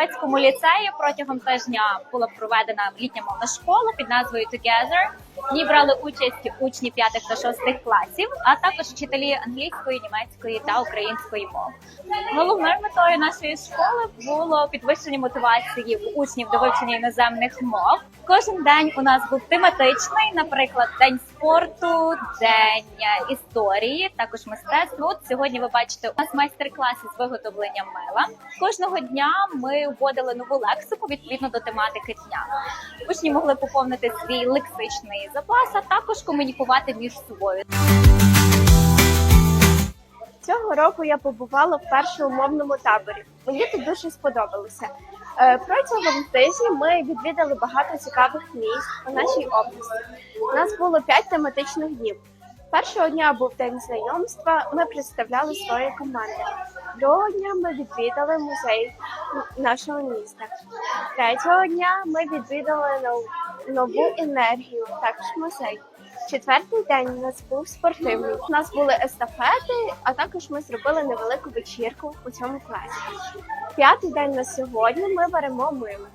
Чернівецькому ліцеї протягом тижня була проведена літня мовна школа під назвою Together. В ній брали участь учні 5 та 6 класів, а також вчителі англійської, німецької та української мов. Головною метою нашої школи було підвищення мотивації учнів до вивчення іноземних мов. Кожен день у нас був тематичний, наприклад, день спорту, день історії, також мистецтво. От сьогодні ви бачите у нас майстер-класи з виготовлення мила. Кожного дня ми вводили нову лексику відповідно до тематики дня. Учні могли поповнити свій лексичний запас, а також комунікувати між собою. Цього року я побувала в першому мовному таборі. Мені тут дуже сподобалося. Е, Протягом тижня ми відвідали багато цікавих місць у нашій області. У нас було п'ять тематичних днів. Першого дня був день знайомства. Ми представляли свої команди. Другого дня ми відвідали музей нашого міста. Третього дня ми відвідали нов- нову енергію, також музей. Четвертий день у нас був спортивний. У нас були естафети, а також ми зробили невелику вечірку у цьому класі. П'ятий день на сьогодні ми беремо мило.